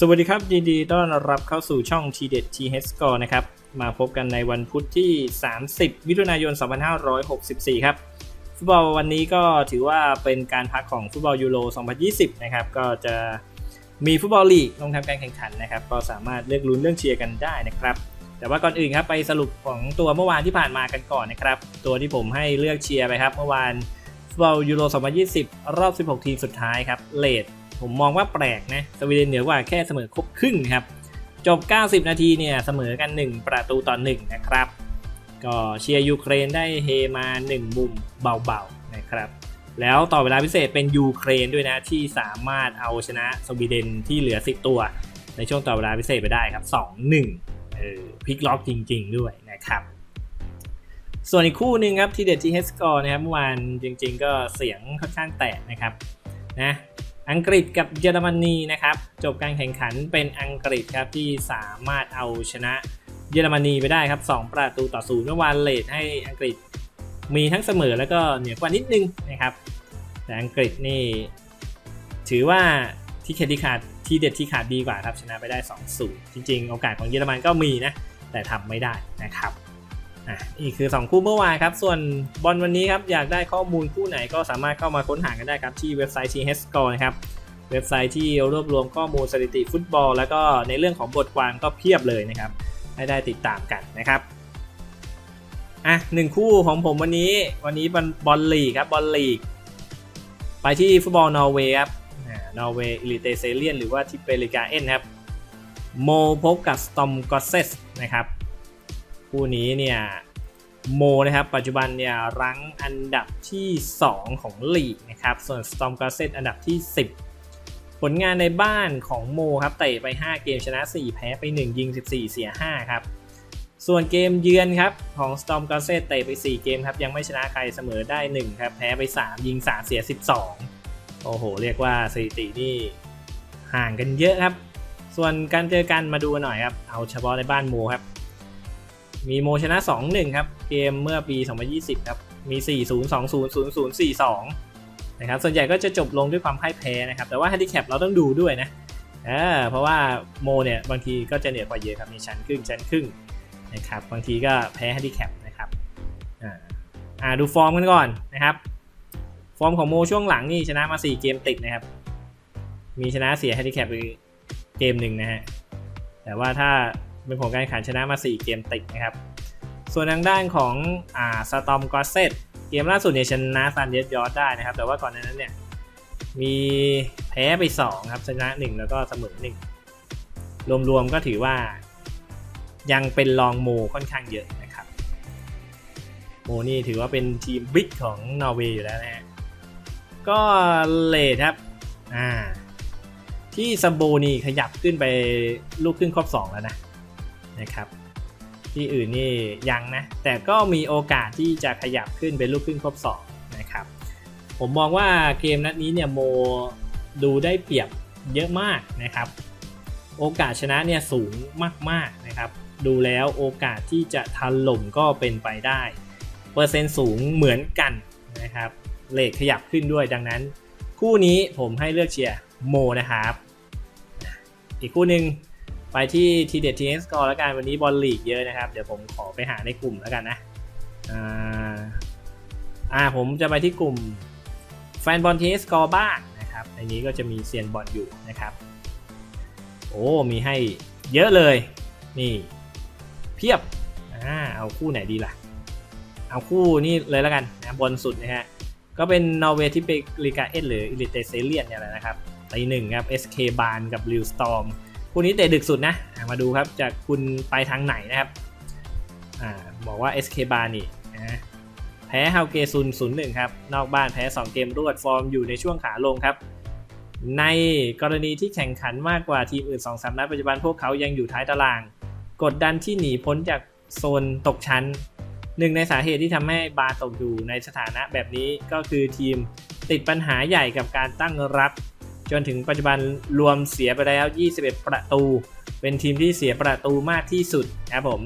สวัสดีครับยินดีต้อนรับเข้าสู่ช่อง t เด็ด t h Score นะครับ มาพบกันในวันพุธที่ 30 มิถุนายน 2564 ครับ ฟุตบอลวันนี้ก็ถือว่าเป็นการพักของฟุตบอลยูโร 2020 นะครับ ก็จะมีฟุตบอลลีกลงทำการแข่งขันนะครับ ก็สามารถเลือกลุ้นเรื่องเชียร์กันได้นะครับ แต่ว่าก่อนอื่นครับไปสรุปของตัวเมื่อวานที่ผ่านมากันก่อนนะครับ ตัวที่ผมให้เลือกเชียร์ไปครับ เมื่อวานฟุตบอลยูโร 2020 รอบ 16 ทีมสุดท้ายครับเลด ผมมองว่าแปลกนะสวีเดนเหนือกว่าแค่เสมอครบครึ่งครับ จบ 90 นาทีเนี่ยเสมอกัน 1 ประตูต่อ1นะครับ ก็เชียร์ยูเครนได้เฮมา 1 มุมเบาๆนะครับ แล้วต่อเวลาพิเศษเป็นยูเครนด้วยนะที่สามารถเอาชนะสวีเดนที่เหลือ 10 ตัว ในช่วงต่อเวลาพิเศษไปได้ครับ 2-1เออพลิกล็อกจริง ๆ ด้วยนะครับส่วนอีกคู่หนึ่งครับที่เด็ดที่เฮสกอร์นะครับเมื่อวานจริงๆ ก็เสียงค่อนข้างแตกนะครับนะ อังกฤษกับเยอรมนีนะครับ จบการแข่งขันเป็นอังกฤษครับที่สามารถเอาชนะเยอรมนีไปได้ครับ 2 ประตูต่อศูนย์เมื่อวานเลทให้อังกฤษมีทั้งเสมอแล้วก็เหนือกว่านิดนึงนะครับ แต่อังกฤษนี่ถือว่าที่เคที่ขาดที่เด็ดที่ขาดดีกว่าครับชนะไปได้2 0จริง ๆ โอกาสของเยอรมันก็มีนะแต่ทำไม่ได้นะครับ อะนี่คือ 2 คู่เมื่อวานครับ ส่วนบอลวันนี้ครับ อยากได้ข้อมูลคู่ไหนก็สามารถเข้ามาค้นหากันได้ครับ ที่เว็บไซต์ t h s c o r e นะครับ เว็บไซต์ที่รวบรวมข้อมูลสถิติฟุตบอล แล้วก็ในเรื่องของบทความก็เพียบเลยนะครับ ให้ได้ติดตามกันนะครับอะหนึ่งคู่ของผมวันนี้วันนี้บอลลีกครับบอลลีก ไปที่ฟุตบอลนอร์เวย์ครับนอร์เวย์อิลิเตเซเลียนหรือว่าที่เปริกาเอ็นครับโมพบกับสตอมกอเซสนะครับ คู่นี้เนี่ยโมนะครับปัจจุบันเนี่ยรั้งอันดับที่ 2 ของลีกนะครับส่วน Storm g a z e t อันดับที่ 10 ผลงานในบ้านของโมครับเตะไป 5 เกมชนะ 4 แพ้ไป 1 ยิง 14 เสีย 5 ครับ ส่วนเกมเยือนครับของ Storm g a z e t เตะไป 4 เกมครับยังไม่ชนะใครเสมอได้ 1 ครับ แพ้ไป 3 ยิง 3 เสีย 12 โอ้โห เรียกว่าสถิตินี่ห่างกันเยอะครับ ส่วนการเจอกันมาดูหน่อยครับเอาเฉพาะในบ้านโมครับ มีโมชนะ 2-1 ครับ เกมเมื่อปี 2020 ครับ มี 4-0 2-0 0-0 4-2 นะครับ ส่วนใหญ่ก็จะจบลงด้วยความพ่ายแพ้นะครับ แต่ว่าแฮนดิแคปเราต้องดูด้วยนะเออเพราะว่าโมเนี่ยบางทีก็จะเหนือกว่าเยอะครับมีชั้นครึ่งชั้นครึ่งนะครับ บางทีก็แพ้แฮนดิแคปนะครับอ่าอ่าดูฟอร์มกันก่อนนะครับ ฟอร์มของโมช่วงหลังนี่ชนะมา 4 เกมติดนะครับ มีชนะเสียแฮนดิแคปไปเกมหนึ่งนะฮะ แต่ว่าถ้า เป็นผลการแข่งขันชนะมา 4 เกมติดนะครับ ส่วนทางด้านของอ่าสตอมกอเซตเกมล่าสุดเนี่ยชนะซันเดสยอร์ได้นะครับ แต่ว่าก่อนหน้านั้นเนี่ยมีแพ้ไป 2 ครับ ชนะ 1 แล้วก็เสมอ 1 รวมๆก็ถือว่า ยังเป็นรองโมค่อนข้างเยอะนะครับ โมนี่ถือว่าเป็นทีมบิ๊กของนอร์เวย์อยู่แล้วนะฮะก็เลทครับอ่าที่ซัมโบนี่ขยับขึ้นไปลูกขึ้นครอบ 2 แล้วนะ นะครับ ที่อื่นนี่ยังนะ แต่ก็มีโอกาสที่จะขยับขึ้นเป็นลูกครึ่งครบ2นะครับ ผมมองว่าเกมนัดนี้เนี่ยโมดูได้เปรียบเยอะมากนะครับ โอกาสชนะเนี่ยสูงมากๆนะครับ ดูแล้วโอกาสที่จะทันหล่มก็เป็นไปได้ เปอร์เซ็นต์สูงเหมือนกันนะครับเลทขยับขึ้นด้วยดังนั้น คู่นี้ผมให้เลือกเชียร์โมนะครับ อีกคู่หนึ่ง ไปที่ทีเด็ดทีเอสกอร์แล้วกันวันนี้บอลลีกเยอะนะครับ เดี๋ยวผมขอไปหาในกลุ่มแล้วกันนะอ่าอ่าผมจะไปที่กลุ่มแฟนบอลทีเอสกอร์บ้างนะครับในนี้ก็จะมีเซียนบอลอยู่นะครับ โอ้มีให้เยอะเลย นี่ เพียบอ่าเอาคู่ไหนดีล่ะ เอาคู่นี้เลยแล้วกันนะบอลสุดนะฮะก็เป็นนอร์เวย์ที่ไปลีกาเอสหรืออิลิเตเซเลียนเนี่ยแหละนะครับตีหนึ่งครับ SK บานกับริวสตอม คู่นี้เตะดึกสุดนะมาดูครับจากคุณไปทางไหนนะครับอ่าบอกว่า SK บานี่นะแพ้ฮาวเกซุน0-1ครับนอกบ้านแพ้ 2 เกมรวดฟอร์มอยู่ในช่วงขาลงครับ ในกรณีที่แข่งขันมากกว่าทีมอื่น2-3นัดปัจจุบันพวกเขายังอยู่ท้ายตาราง กดดันที่หนีพ้นจากโซนตกชั้นหนึ่งในสาเหตุที่ทำให้บาตกอยู่ในสถานะแบบนี้ก็คือทีมติดปัญหาใหญ่กับการตั้งรับ จนถึงปัจจุบันรวมเสียไปแล้ว 21 ประตู เป็นทีมที่เสียประตูมากที่สุดครับผม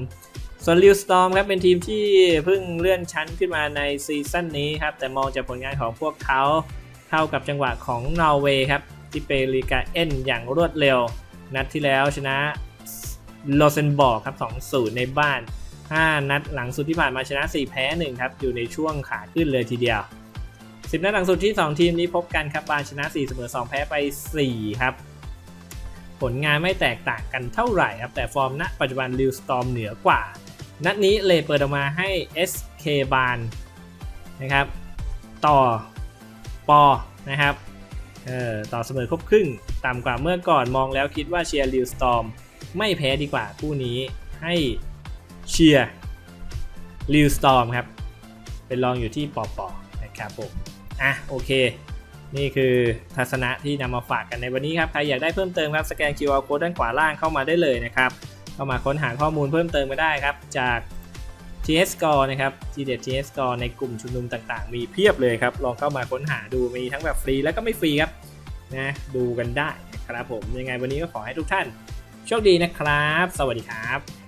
ส่วนลิวสตอมครับเป็นทีมที่เพิ่งเลื่อนชั้นขึ้นมาในซีซั่นนี้ครับ แต่มองจากผลงานของพวกเขาเข้ากับจังหวะของนอร์เวย์ครับ ที่เปรีกาเอ็นอย่างรวดเร็ว นัดที่แล้วชนะโลเซนบอร์กครับ 2-0 ในบ้าน 5 นัดหลังสุดที่ผ่านมาชนะ 4 แพ้ 1 ครับ อยู่ในช่วงขาขึ้นเลยทีเดียว 10นัดหลังสุดที่ 2 ทีมนี้พบกันครับบาชนะ4เสมอ2 แพ้ไป 4 ครับ ผลงานไม่แตกต่างกันเท่าไหร่ครับ แต่ฟอร์มณปัจจุบันลิวสตอมเหนือกว่า นัดนี้เลเปิดออกมาให้ SK บานนะครับ ต่อปอนะครับเออต่อเสมอครบครึ่งต่ำกว่าเมื่อก่อนมองแล้วคิดว่าเชียร์ลิวสตอมไม่แพ้ดีกว่าคู่นี้ให้เชียร์ลิวสตอมครับ เป็นรองอยู่ที่ปอปอนะครับผม อะโอเค นี่คือทัศนะที่นำมาฝากกันในวันนี้ครับ ใครอยากได้เพิ่มเติมครับ สแกน QR code ด้านขวาล่างเข้ามาได้เลยนะครับ เข้ามาค้นหาข้อมูลเพิ่มเติมมาได้ครับ จาก TS Score นะครับ t d TS Score ในกลุ่มชุมนุมต่างๆ มีเพียบเลยครับ ลองเข้ามาค้นหาดูมีทั้งแบบฟรีแล้วก็ไม่ฟรีครับนะดูกันได้นะครับผมยังไงวันนี้ก็ขอให้ทุกท่านโชคดีนะครับ สวัสดีครับ